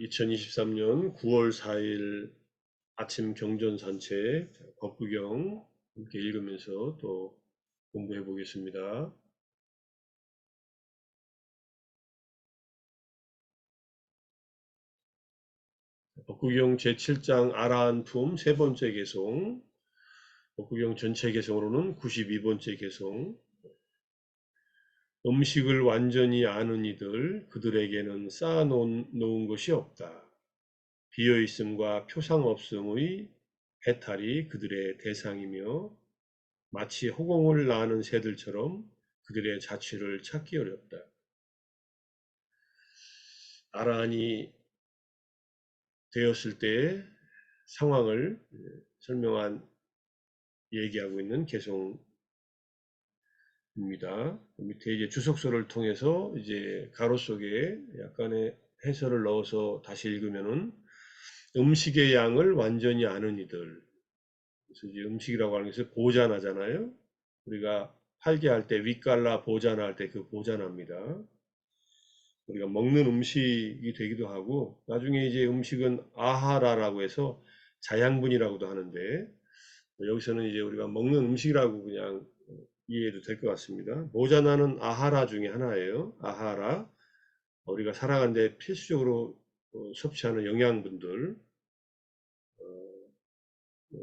2023년 9월 4일 아침 경전 산책 법구경 함께 읽으면서 또 공부해 보겠습니다. 법구경 제7장 아라한 품 세 번째 개송 법구경 전체 개송으로는 92번째 개송 음식을 완전히 아는 이들 그들에게는 쌓아놓은 것이 없다. 비어있음과 표상 없음의 해탈이 그들의 대상이며 마치 호공을 낳는 새들처럼 그들의 자취를 찾기 어렵다. 아란이 되었을 때의 상황을 설명한 얘기하고 있는 개송 입니다. 밑에 이제 주석서를 통해서 이제 가로 속에 약간의 해설을 넣어서 다시 읽으면은 음식의 양을 완전히 아는 이들. 그래서 이제 음식이라고 하는 것을 보잔하잖아요. 우리가 팔게 할때 윗갈라 보잔할 때 그 보잔합니다. 우리가 먹는 음식이 되기도 하고 나중에 이제 음식은 아하라라고 해서 자양분이라고도 하는데 여기서는 이제 우리가 먹는 음식이라고 그냥 이해해도 될 것 같습니다. 모자나는 아하라 중에 하나예요. 아하라. 우리가 살아가는데 필수적으로 어, 섭취하는 영양분들, 어, 어,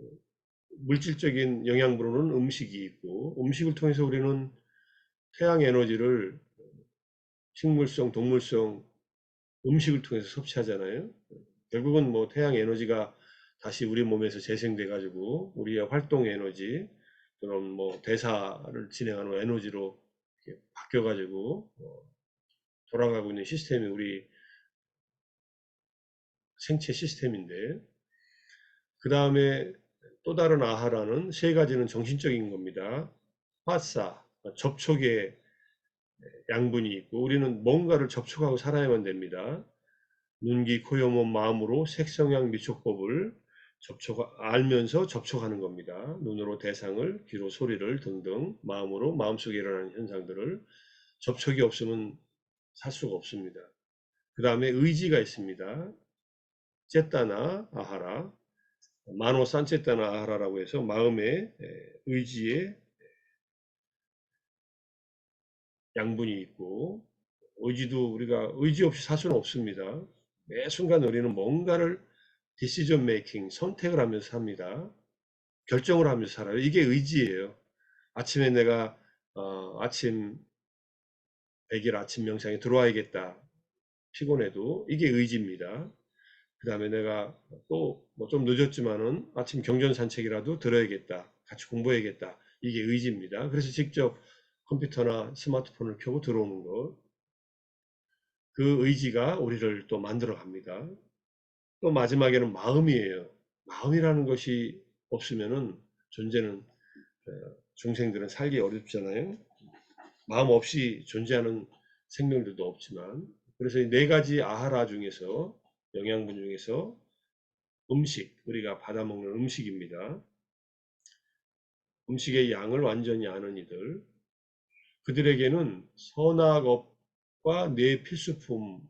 물질적인 영양분으로는 음식이 있고, 음식을 통해서 우리는 태양 에너지를 식물성, 동물성 음식을 통해서 섭취하잖아요. 결국은 뭐 태양 에너지가 다시 우리 몸에서 재생돼 가지고 우리의 활동 에너지, 그런 뭐 대사를 진행하는 에너지로 바뀌어가지고 어, 돌아가고 있는 시스템이 우리 생체 시스템인데 그 다음에 또 다른 아하라는 세 가지는 정신적인 겁니다. 파사, 접촉의 양분이 있고 우리는 뭔가를 접촉하고 살아야만 됩니다. 눈기, 코, 여, 몸, 마음으로 색성향 미촉법을 접촉, 알면서 접촉하는 겁니다. 눈으로 대상을, 귀로 소리를 등등 마음으로 마음속에 일어나는 현상들을 접촉이 없으면 살 수가 없습니다. 그 다음에 의지가 있습니다. 쨌다나 아하라, 마노 산쨌다나 아하라라고 해서 마음의 의지에 양분이 있고 의지도 우리가 의지 없이 살 수는 없습니다. 매 순간 우리는 뭔가를 메이킹, 선택을 하면서 삽니다. 결정을 하면서 살아요. 이게 의지예요. 아침에 내가 어, 아침 100일 아침 명상에 들어와야겠다. 피곤해도 이게 의지입니다. 그 다음에 내가 또 뭐 좀 늦었지만은 아침 경전 산책이라도 들어야겠다. 같이 공부해야겠다. 이게 의지입니다. 그래서 직접 컴퓨터나 스마트폰을 켜고 들어오는 것. 그 의지가 우리를 또 만들어 갑니다. 또 마지막에는 마음이에요. 마음이라는 것이 없으면은 존재는 어, 중생들은 살기 어렵잖아요. 마음 없이 존재하는 생명들도 없지만 그래서 이 네 가지 아하라 중에서 영양분 중에서 음식 우리가 받아 먹는 음식입니다. 음식의 양을 완전히 아는 이들 그들에게는 선악업과 뇌 필수품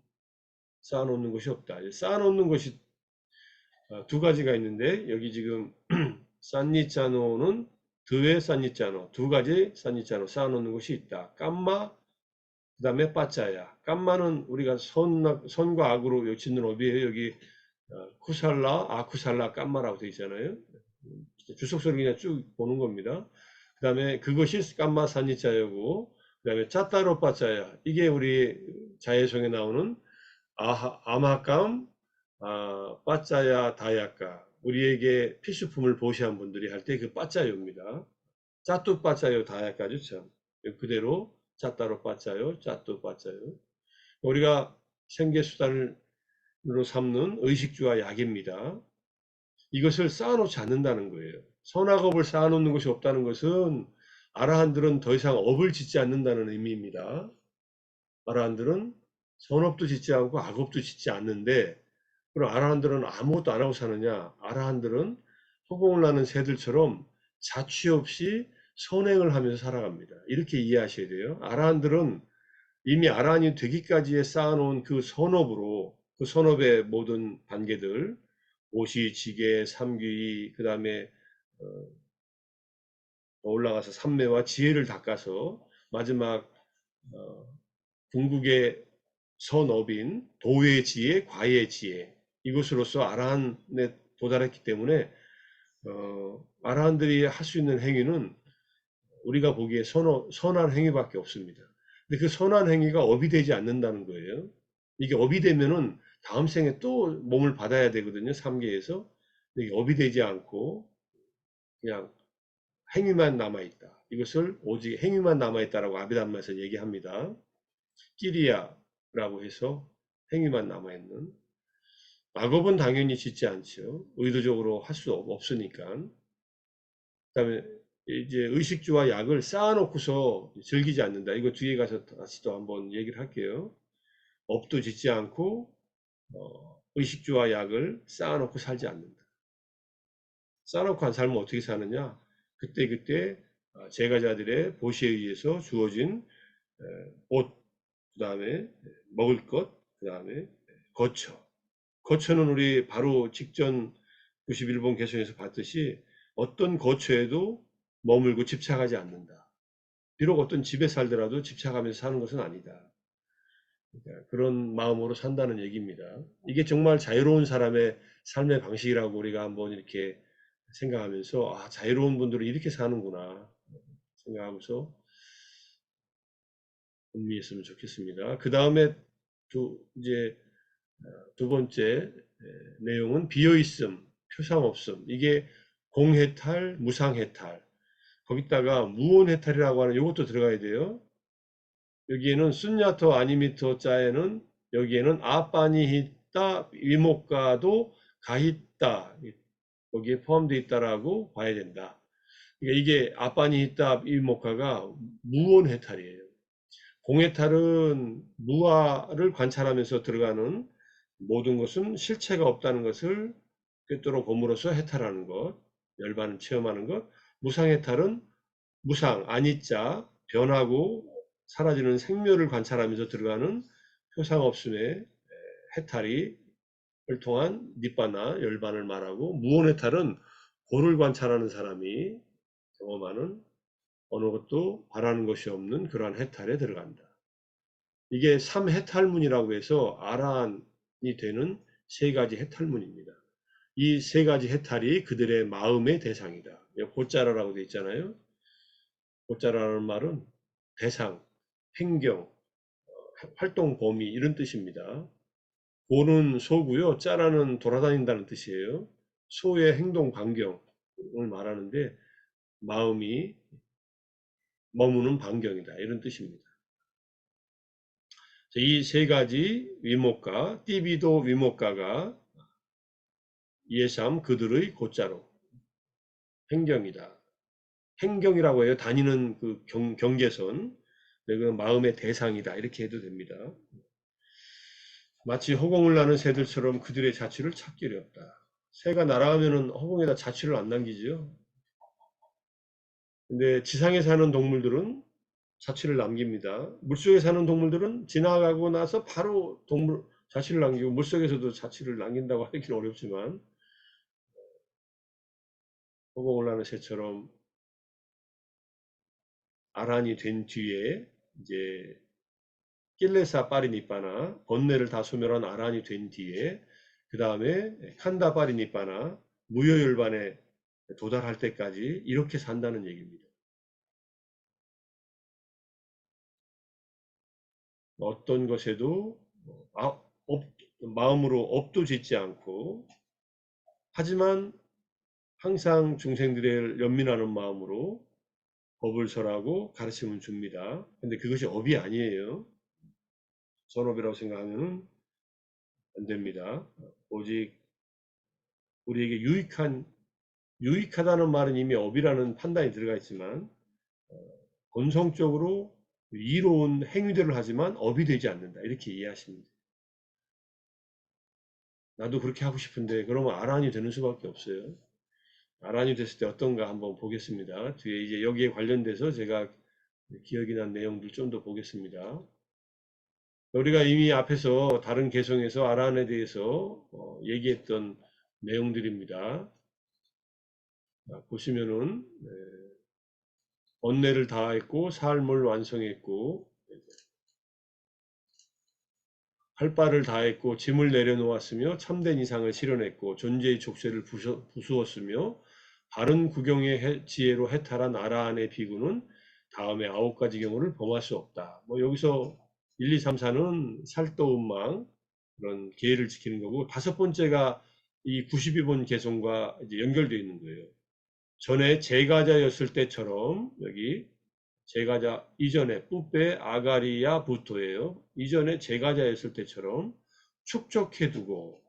쌓아놓는 것이 없다. 쌓아놓는 것이 어, 두 가지가 있는데 여기 지금 산니짜노는 드웨 산니짜노 두 가지 산니짜노 쌓아놓는 것이 있다. 깜마 그 다음에 빠짜야. 깜마는 우리가 선, 선과 악으로 여친는 어디에요? 여기 어, 쿠살라, 아쿠살라, 깜마라고 되어 있잖아요. 주석서를 그냥 쭉 보는 겁니다. 그 다음에 그것이 깜마 산니짜요고 그 다음에 짜따로 빠짜야. 이게 우리 자예성에 나오는 아마감, 아, 빠짜야 다야까 우리에게 필수품을 보시한 분들이 할 때 그 빠짜요입니다. 짜뚜 빠짜요 다야까죠 참 그대로 짜따로 빠짜요 짜뚜 빠짜요 우리가 생계수단으로 삼는 의식주와 약입니다. 이것을 쌓아놓지 않는다는 거예요. 선악업을 쌓아놓는 것이 없다는 것은 아라한들은 더 이상 업을 짓지 않는다는 의미입니다. 아라한들은 선업도 짓지 않고 악업도 짓지 않는데 그럼 아라한들은 아무것도 안 하고 사느냐? 아라한들은 허공을 나는 새들처럼 자취 없이 선행을 하면서 살아갑니다. 이렇게 이해하셔야 돼요. 아라한들은 이미 아라한이 되기까지에 쌓아놓은 그 선업으로 그 선업의 모든 단계들 오시, 지계, 삼귀, 그 다음에 어, 올라가서 삼매와 지혜를 닦아서 마지막 어, 궁극의 선업인 도의 지혜, 과의 지혜 이것으로서 아라한에 도달했기 때문에 어, 아라한들이 할 수 있는 행위는 우리가 보기에 선, 선한 행위밖에 없습니다. 근데 그 선한 행위가 업이 되지 않는다는 거예요. 이게 업이 되면은 다음 생에 또 몸을 받아야 되거든요. 3계에서. 이게 업이 되지 않고 그냥 행위만 남아 있다. 이것을 오직 행위만 남아 있다라고 아비담마에서 얘기합니다. 끼리야 라고 해서 행위만 남아있는 악업은 당연히 짓지 않죠. 의도적으로 할 수 없으니까. 그 다음에 이제 의식주와 약을 쌓아놓고서 즐기지 않는다. 이거 뒤에 가서 다시 또 한번 얘기를 할게요. 업도 짓지 않고 어, 의식주와 약을 쌓아놓고 살지 않는다. 쌓아놓고 안 살면 어떻게 사느냐? 그때그때 어, 제가자들의 보시에 의해서 주어진 옷, 그 다음에 먹을 것, 그 다음에 거처. 거처는 우리 바로 직전 91번 개성에서 봤듯이 어떤 거처에도 머물고 집착하지 않는다. 비록 어떤 집에 살더라도 집착하면서 사는 것은 아니다. 그러니까 그런 마음으로 산다는 얘기입니다. 이게 정말 자유로운 사람의 삶의 방식이라고 우리가 한번 이렇게 생각하면서 아 자유로운 분들은 이렇게 사는구나 생각하면서 음미했으면 좋겠습니다. 그 다음에 두 이제 두 번째 내용은 비어있음, 표상 없음. 이게 공해탈, 무상해탈. 거기다가 무온해탈이라고 하는 이것도 들어가야 돼요. 여기에는 순야토 아니미토 자에는 여기에는 아빠니히따 위목가도 가히따 거기에 포함되어 있다라고 봐야 된다. 그러니까 이게 아빠니히따 위목가가 무온해탈이에요. 공해탈은 무아를 관찰하면서 들어가는 모든 것은 실체가 없다는 것을 꿰뚫어 봄으로써 해탈하는 것, 열반을 체험하는 것, 무상해탈은 무상, 아니자, 변하고 사라지는 생멸을 관찰하면서 들어가는 표상 없음의 해탈이 을 통한 니바나 열반을 말하고 무온해탈은 고를 관찰하는 사람이 경험하는 어느 것도 바라는 것이 없는 그러한 해탈에 들어간다. 이게 3해탈문이라고 해서 아란이 되는 세 가지 해탈문입니다. 이 세 가지 해탈이 그들의 마음의 대상이다. 고짜라라고 되어 있잖아요. 고짜라는 말은 대상, 행경, 어, 활동 범위 이런 뜻입니다. 고는 소고요. 짜라는 돌아다닌다는 뜻이에요. 소의 행동 반경을 말하는데 마음이 머무는 반경이다. 이런 뜻입니다. 이 세 가지 위목가, 띠비도 위목가가 예삼 그들의 곧자로 행경이다. 행경이라고 해요. 다니는 그 경, 경계선. 그 마음의 대상이다. 이렇게 해도 됩니다. 마치 허공을 나는 새들처럼 그들의 자취를 찾기려 없다. 새가 날아가면은 허공에다 자취를 안 남기지요. 근데 지상에 사는 동물들은 자취를 남깁니다. 물속에 사는 동물들은 지나가고 나서 바로 동물 자취를 남기고 물속에서도 자취를 남긴다고 하기는 어렵지만 허공을 나는 새처럼 아란이 된 뒤에 이제 낄레사 파리니빠나 번뇌를 다 소멸한 아란이 된 뒤에 그 다음에 칸다 파리니빠나 무효열반에 도달할 때까지 이렇게 산다는 얘기입니다. 어떤 것에도 아, 마음으로 업도 짓지 않고 하지만 항상 중생들의 연민하는 마음으로 법을 설하고 가르침을 줍니다. 근데 그것이 업이 아니에요. 선업이라고 생각하면 안 됩니다. 오직 우리에게 유익한 유익하다는 말은 이미 업이라는 판단이 들어가 있지만 어, 본성적으로 이로운 행위들을 하지만 업이 되지 않는다 이렇게 이해하시면 돼요. 나도 그렇게 하고 싶은데 그러면 아란이 되는 수밖에 없어요. 아란이 됐을 때 어떤가 한번 보겠습니다. 뒤에 이제 여기에 관련돼서 제가 기억이 난 내용들 좀 더 보겠습니다. 우리가 이미 앞에서 다른 개성에서 아란에 대해서 어, 얘기했던 내용들입니다. 자, 보시면은 네, 번뇌를 다했고 삶을 완성했고 할 바를 다했고 짐을 내려놓았으며 참된 이상을 실현했고 존재의 족쇄를 부수, 부수었으며 바른 구경의 해- 지혜로 해탈한 아라한의 비구는 다음에 아홉 가지 경우를 범할 수 없다. 뭐 여기서 1, 2, 3, 4는 살도음망 그런 계를 지키는 거고 다섯 번째가 이 92번 개성과 연결되어 있는 거예요. 전에 제가자였을 때처럼 여기 제가자 이전에 뿌페 아가리아 부토예요. 이전에 제가자였을 때처럼 축적해두고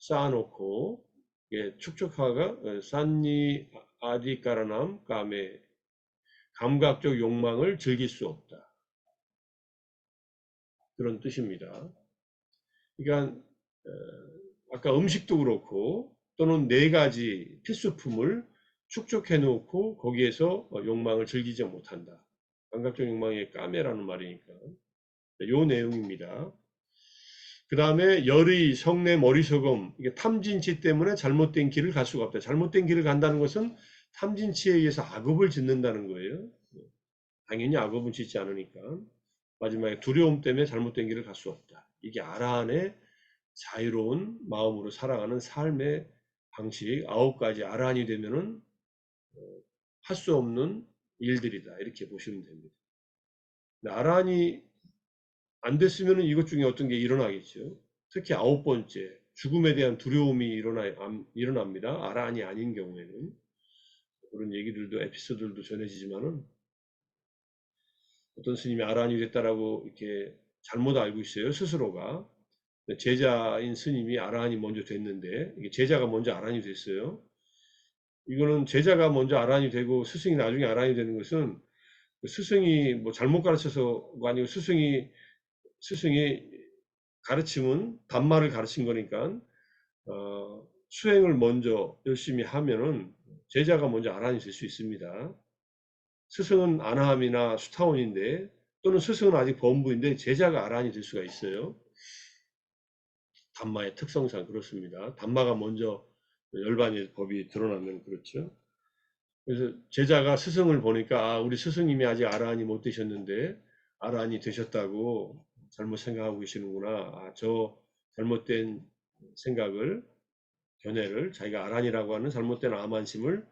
쌓아놓고 예, 축적하가 어, 산니 아디까라남 까메 감각적 욕망을 즐길 수 없다. 그런 뜻입니다. 그러니까 어, 아까 음식도 그렇고 또는 네 가지 필수품을 축적해 놓고 거기에서 어, 욕망을 즐기지 못한다. 감각적 욕망의 까메라는 말이니까. 요 내용입니다. 그 다음에 열의, 성내, 머리소금, 이게 탐진치 때문에 잘못된 길을 갈 수가 없다. 잘못된 길을 간다는 것은 탐진치에 의해서 악업을 짓는다는 거예요. 당연히 악업은 짓지 않으니까. 마지막에 두려움 때문에 잘못된 길을 갈 수 없다. 이게 아라한의 자유로운 마음으로 살아가는 삶의 방식, 아홉 가지 아라한이 되면은 할 수 없는 일들이다. 이렇게 보시면 됩니다. 아라한이 안 됐으면 이것 중에 어떤 게 일어나겠죠. 특히 아홉 번째, 죽음에 대한 두려움이 일어나, 일어납니다. 아라한이 아닌 경우에는. 그런 얘기들도, 에피소드들도 전해지지만은, 어떤 스님이 아라한이 됐다라고 이렇게 잘못 알고 있어요. 스스로가. 제자인 스님이 아라한이 먼저 됐는데, 제자가 먼저 아라한이 됐어요. 이거는 제자가 먼저 아라한이 되고 스승이 나중에 아라한이 되는 것은 그 스승이 뭐 잘못 가르쳐서가 아니고 스승이 스승이 가르침은 단말을 가르친 거니까 어, 수행을 먼저 열심히 하면은 제자가 먼저 아란이 될 수 있습니다. 스승은 아나함이나 수타원인데 또는 스승은 아직 범부인데 제자가 아란이 될 수가 있어요. 단마의 특성상 그렇습니다. 단마가 먼저 열반의 법이 드러나면 그렇죠. 그래서 제자가 스승을 보니까 아, 우리 스승님이 아직 아란이 못 되셨는데 아란이 되셨다고 잘못 생각하고 계시는구나. 아, 저 잘못된 생각을, 견해를 자기가 아란이라고 하는 잘못된 암안심을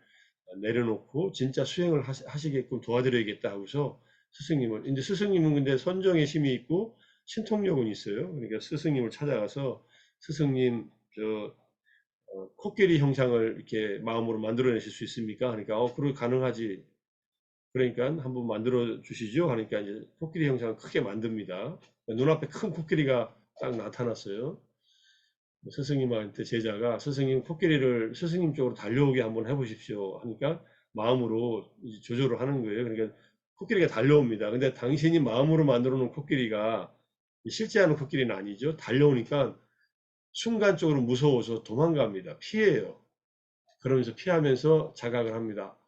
내려놓고 진짜 수행을 하시게끔 도와드려야겠다 하고서 스승님을, 이제 스승님은 근데 선정의 심이 있고 신통력은 있어요. 그러니까 스승님을 찾아가서 스승님, 저, 어, 코끼리 형상을 이렇게 마음으로 만들어내실 수 있습니까? 하니까, 어, 그러 가능하지. 그러니까 한번 만들어 주시죠. 하니까 이제 코끼리 형상을 크게 만듭니다. 눈앞에 큰 코끼리가 딱 나타났어요. 스승님한테 제자가 스승님 코끼리를 스승님 쪽으로 달려오게 한번 해보십시오 하니까 마음으로 조절을 하는 거예요. 그러니까 코끼리가 달려옵니다. 근데 당신이 마음으로 만들어 놓은 코끼리가 실제 하는 코끼리는 아니죠. 달려오니까 순간적으로 무서워서 도망갑니다. 피해요. 그러면서 피하면서 자각을 합니다.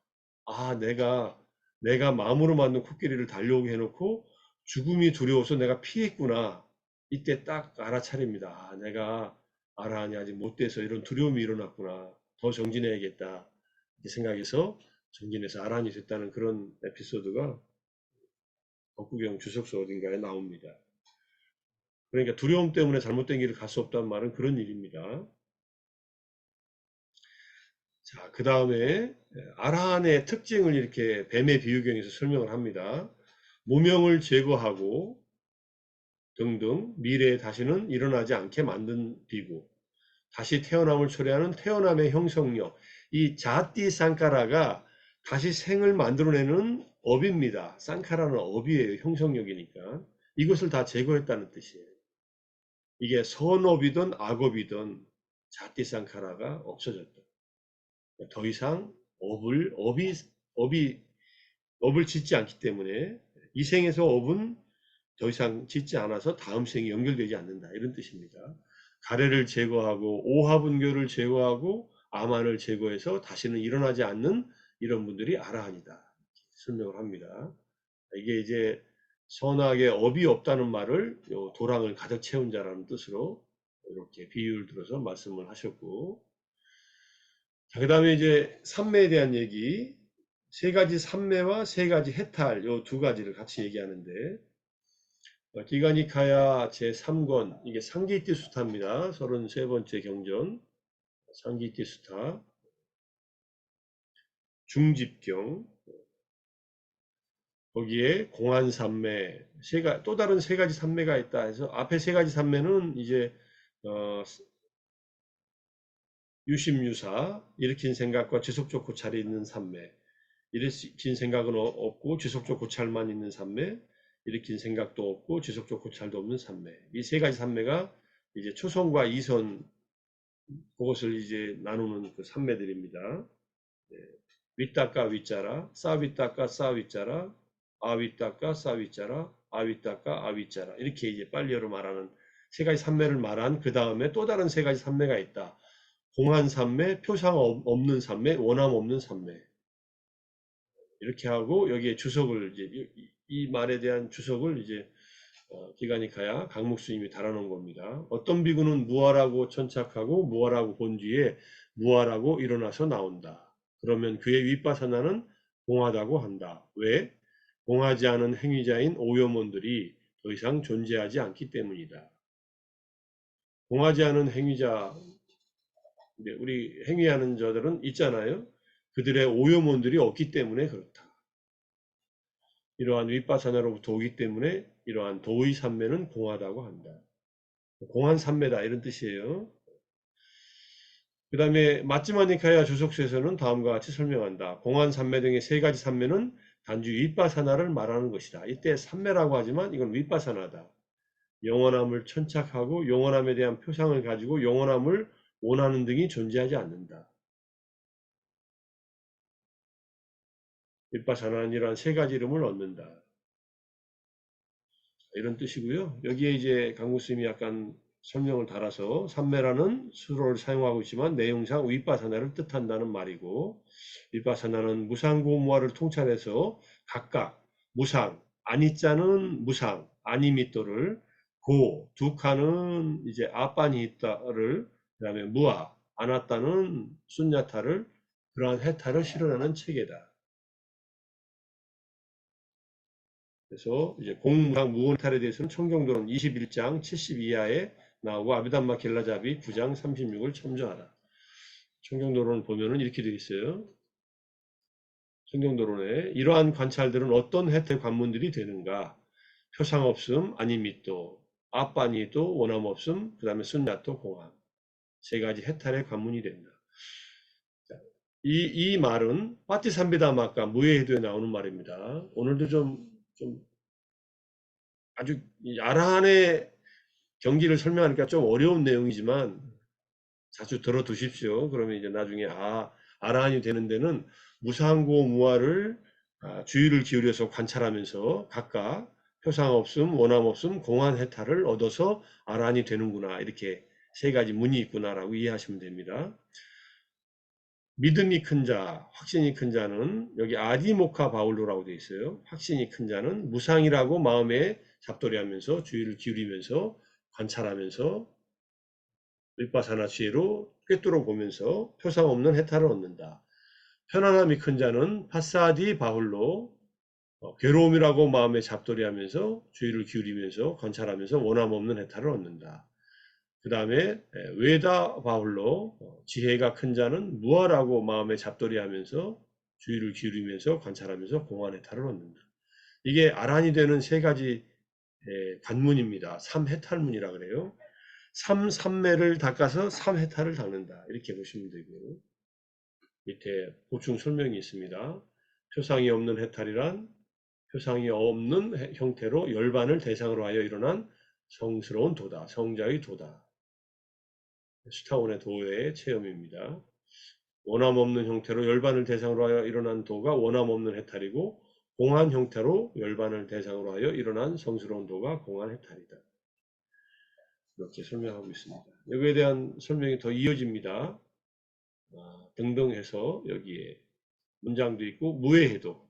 아, 내가, 내가 마음으로 만든 코끼리를 달려오게 해놓고 죽음이 두려워서 내가 피했구나. 이때 딱 알아차립니다. 아, 내가 알아하니 아직 못 돼서 이런 두려움이 일어났구나. 더 정진해야겠다. 이렇게 생각해서 정진해서 아란이 됐다는 그런 에피소드가 법구경 주석서 어딘가에 나옵니다. 그러니까 두려움 때문에 잘못된 길을 갈 수 없다는 말은 그런 일입니다. 자, 그 다음에 아라한의 특징을 이렇게 뱀의 비유경에서 설명을 합니다. 무명을 제거하고 등등 미래에 다시는 일어나지 않게 만든 비구 다시 태어남을 초래하는 태어남의 형성력 이 자띠 산카라가 다시 생을 만들어내는 업입니다. 산카라는 업이에요. 형성력이니까 이것을 다 제거했다는 뜻이에요. 이게 선업이든 악업이든 자띠 산카라가 없어졌다. 더 이상 업을 업이 업이 업을 짓지 않기 때문에 이 생에서 업은 더 이상 짓지 않아서 다음 생이 연결되지 않는다. 이런 뜻입니다. 가래를 제거하고 오화분교를 제거하고 암환을 제거해서 다시는 일어나지 않는 이런 분들이 아라한이다. 설명을 합니다. 이게 이제 선악의 업이 없다는 말을 요 도랑을 가득 채운 자라는 뜻으로 이렇게 비유를 들어서 말씀을 하셨고 자, 그 다음에 이제 삼매에 대한 얘기 세 가지 삼매와 세 가지 해탈 요 두 가지를 같이 얘기하는데 어, 기가니카야 제3권 이게 상기띠 수타입니다. 33번째 경전 상기띠 수타 중집경 거기에 공안 삼매 세가 또 다른 세 가지 삼매가 있다 해서 앞에 세 가지 삼매는 이제 어, 유심유사 일으킨 생각과 지속적 고찰이 있는 삼매 일으킨 생각은 어- 없고 지속적 고찰만 있는 삼매 일으킨 생각도 없고 지속적 고찰도 없는 삼매 이 세 가지 삼매가 이제 초선과 이선 그것을 이제 나누는 그 삼매들입니다. 네. 윗닦아 윗자라 싸윗닦아 싸윗자라 아윗닦아 싸윗자라 아윗닦아 아윗자라 이렇게 이제 빨리어로 말하는 세 가지 삼매를 말한 그 다음에 또 다른 세 가지 삼매가 있다. 공한 삼매, 표상 없- 없는 삼매, 원함 없는 삼매. 이렇게 하고 여기에 주석을 이제 이, 말에 대한 주석을 이제 어, 기간이 가야 강목 스님이 달아놓은 겁니다. 어떤 비구는 무하라고 천착하고 무하라고 본 뒤에 무하라고 일어나서 나온다. 그러면 그의 윗바사나는 공하다고 한다. 왜? 공하지 않은 행위자인 오염원들이 더 이상 존재하지 않기 때문이다. 공하지 않은 행위자, 네, 우리 행위하는 자들은 있잖아요. 그들의 오염원들이 없기 때문에 그렇다. 이러한 윗바사나로부터 오기 때문에 이러한 도의 삼매는 공하다고 한다. 공한 삼매다 이런 뜻이에요. 그 다음에 마찌마니카야 주석수에서는 다음과 같이 설명한다. 공한 삼매 등의 세 가지 삼매는 단지 윗바사나를 말하는 것이다. 이때 삼매라고 하지만 이건 윗바사나다. 영원함을 천착하고 영원함에 대한 표상을 가지고 영원함을 원하는 등이 존재하지 않는다. 윗바사나는 이러한 세 가지 이름을 얻는다. 이런 뜻이고요. 여기에 이제 강구스님이 약간 설명을 달아서 삼매라는 수로를 사용하고 있지만 내용상 윗바사나를 뜻한다는 말이고 윗바사나는 무상고무화를 통찰해서 각각 무상, 아니자는 무상, 아니미또를 고, 두 칸은 이제 아빠니있다를 그 다음에 무아, 아나따는 순야타를 그러한 해타를 실현하는 체계다. 그래서 이제 공무상 무원탈에 대해서는 청경도론 21장 72하에 나오고 아비담마 겔라잡이 9장 36을 참조하라. 청경도론 보면은 이렇게 되어 있어요. 청경도론에 이러한 관찰들은 어떤 혜택 관문들이 되는가? 표상 없음, 아니미또, 아빠니또, 원함 없음, 그 다음에 순야또, 공함. 세 가지 해탈의 관문이 된다. 자, 이, 이 말은 파티삼비다마가 무예해도에 나오는 말입니다. 오늘도 좀, 좀 아주 이 아라한의 경기를 설명하니까 좀 어려운 내용이지만 자주 들어두십시오. 그러면 이제 나중에 아 아라한이 되는 데는 무상고 무아를 아, 주의를 기울여서 관찰하면서 각각 표상 없음, 원함 없음, 공한 해탈을 얻어서 아라한이 되는구나 이렇게 세 가지 문이 있구나라고 이해하시면 됩니다. 믿음이 큰 자, 확신이 큰 자는 여기 아디모카 바울로라고 되어 있어요. 확신이 큰 자는 무상이라고 마음에 잡돌이하면서 주의를 기울이면서 관찰하면서 윗바사나 지혜로 꿰뚫어 보면서 표상 없는 해탈을 얻는다. 편안함이 큰 자는 파사디 바울로 어, 괴로움이라고 마음에 잡돌이하면서 주의를 기울이면서 관찰하면서 원함 없는 해탈을 얻는다. 그 다음에 외다 바울로 어, 지혜가 큰 자는 무아라고 마음에 잡돌이하면서 주의를 기울이면서 관찰하면서 공안 해탈을 얻는다. 이게 아란이 되는 세 가지 에, 관문입니다. 삼해탈문이라 그래요. 삼삼매를 닦아서 삼해탈을 닦는다. 이렇게 보시면 되고요. 밑에 보충 설명이 있습니다. 표상이 없는 해탈이란 표상이 없는 해- 형태로 열반을 대상으로 하여 일어난 성스러운 도다. 성자의 도다. 스타원의 도의 체험입니다. 원함 없는 형태로 열반을 대상으로 하여 일어난 도가 원함 없는 해탈이고 공한 형태로 열반을 대상으로 하여 일어난 성스러운 도가 공한 해탈이다. 이렇게 설명하고 있습니다. 여기에 대한 설명이 더 이어집니다. 아, 등등 해서 여기에 문장도 있고 무해해도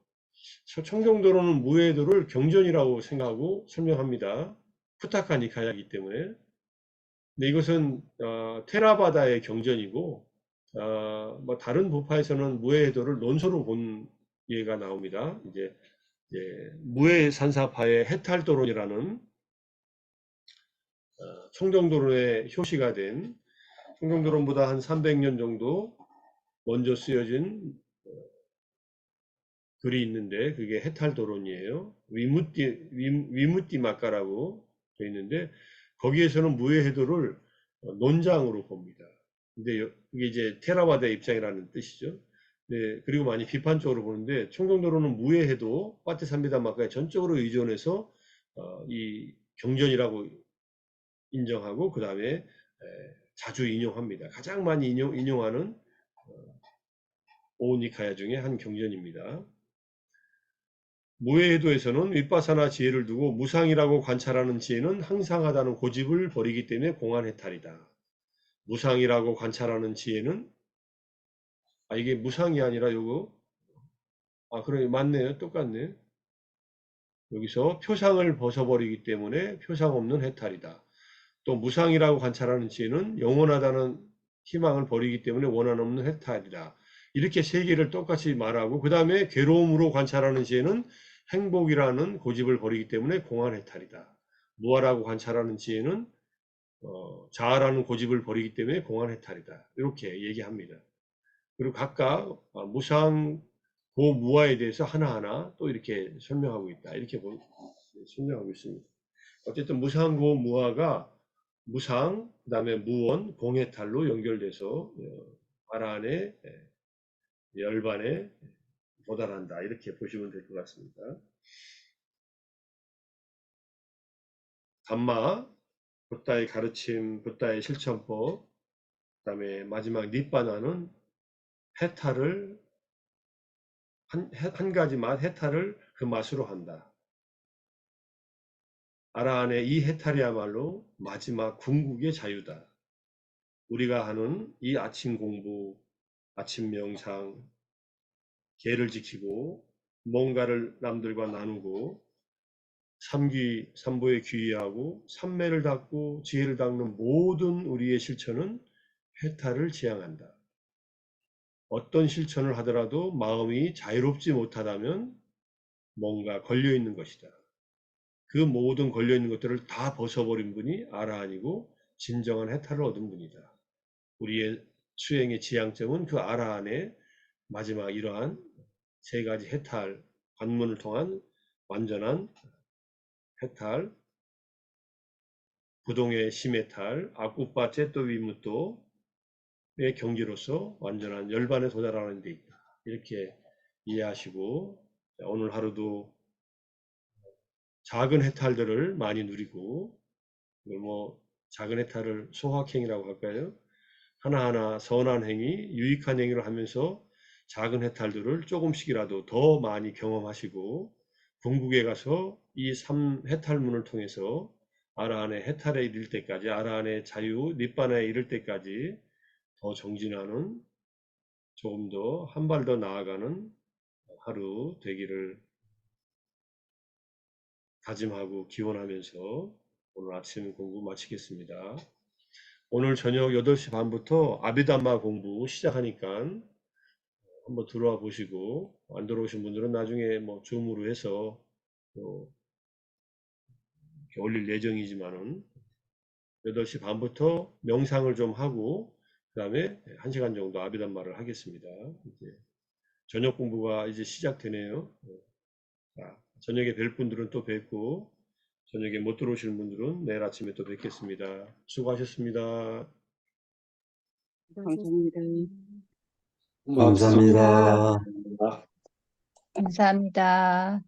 청정도로는 무해도를 경전이라고 생각하고 설명합니다. 푸타카 니카야이기 때문에. 근데 이것은 어, 테라바다의 경전이고 어, 뭐 다른 부파에서는 무해도를 논소로 본 예가 나옵니다. 이제, 이제 무해 산사파의 해탈도론이라는 어, 청정도론의 효시가 된 청정도론보다 한 300년 정도 먼저 쓰여진 어, 글이 있는데 그게 해탈도론이에요. 위무띠 위무띠 마카라고 되어 있는데 거기에서는 무해해도를 어, 논장으로 봅니다. 근데 여- 이게 이제 테라와다의 입장이라는 뜻이죠. 네, 그리고 많이 비판적으로 보는데 청정도로는 무해해도 파티삼비다 마카에 전적으로 의존해서 어, 이 경전이라고 인정하고 그 다음에 자주 인용합니다. 가장 많이 인용, 인용하는 어, 오니카야 중에 한 경전입니다. 무해해도에서는 윗바사나 지혜를 두고 무상이라고 관찰하는 지혜는 항상하다는 고집을 버리기 때문에 공안해탈이다. 무상이라고 관찰하는 지혜는 아 이게 무상이 아니라 요거 아 그래 맞네요 똑같네 여기서 표상을 벗어버리기 때문에 표상 없는 해탈이다. 또 무상이라고 관찰하는 지혜는 영원하다는 희망을 버리기 때문에 원한 없는 해탈이다. 이렇게 세 개를 똑같이 말하고 그 다음에 괴로움으로 관찰하는 지혜는 행복이라는 고집을 버리기 때문에 공안 해탈이다. 무아라고 관찰하는 지혜는 어, 자아라는 고집을 버리기 때문에 공안 해탈이다. 이렇게 얘기합니다. 그리고 각각 어, 무상, 고, 무아에 대해서 하나하나 또 이렇게 설명하고 있다. 이렇게 보- 설명하고 있습니다. 어쨌든 무상, 고, 무아가 무상, 그 다음에 무원, 공해탈로 연결돼서 어, 아란의 예, 열반에 도달한다. 이렇게 보시면 될 것 같습니다. 담마, 부다의 가르침, 부다의 실천법, 그 다음에 마지막 니바나는 해탈을 한, 해- 한 가지 맛, 해탈을 그 맛으로 한다. 아라한의 이 해탈이야말로 마지막 궁극의 자유다. 우리가 하는 이 아침 공부, 아침 명상, 계를 지키고 뭔가를 남들과 나누고 삼귀, 삼보에 귀의하고 삼매를 닦고 지혜를 닦는 모든 우리의 실천은 해탈을 지향한다. 어떤 실천을 하더라도 마음이 자유롭지 못하다면 뭔가 걸려 있는 것이다. 그 모든 걸려 있는 것들을 다 벗어버린 분이 아라한이고 진정한 해탈을 얻은 분이다. 우리의 수행의 지향점은 그 아라 한의 마지막 이러한 세 가지 해탈, 관문을 통한 완전한 해탈, 부동의 심해탈, 아쿠파 제또 위무토의 경지로서 완전한 열반에 도달하는 데 있다. 이렇게 이해하시고 오늘 하루도 작은 해탈들을 많이 누리고 뭐 작은 해탈을 소확행이라고 할까요? 하나하나 선한 행위, 유익한 행위를 하면서 작은 해탈들을 조금씩이라도 더 많이 경험하시고 궁극에 가서 이 3해탈문을 통해서 아라한의 해탈에 이를 때까지 아라한의 자유, 니바나에 이를 때까지 더 정진하는 조금 더 한 발 더 나아가는 하루 되기를 다짐하고 기원하면서 오늘 아침 공부 마치겠습니다. 오늘 저녁 8시 반부터 아비담마 공부 시작하니까 한번 들어와 보시고 안 들어오신 분들은 나중에 뭐 줌으로 해서 올릴 예정이지만은 8시 반부터 명상을 좀 하고 그 다음에 1시간 정도 아비담마를 하겠습니다. 이제 저녁 공부가 이제 시작되네요. 자, 저녁에 뵐 분들은 또 뵙고 저녁에 못 들어오시는 분들은 내일 아침에 또 뵙겠습니다. 수고하셨습니다. 감사합니다. 감사합니다. 감사합니다.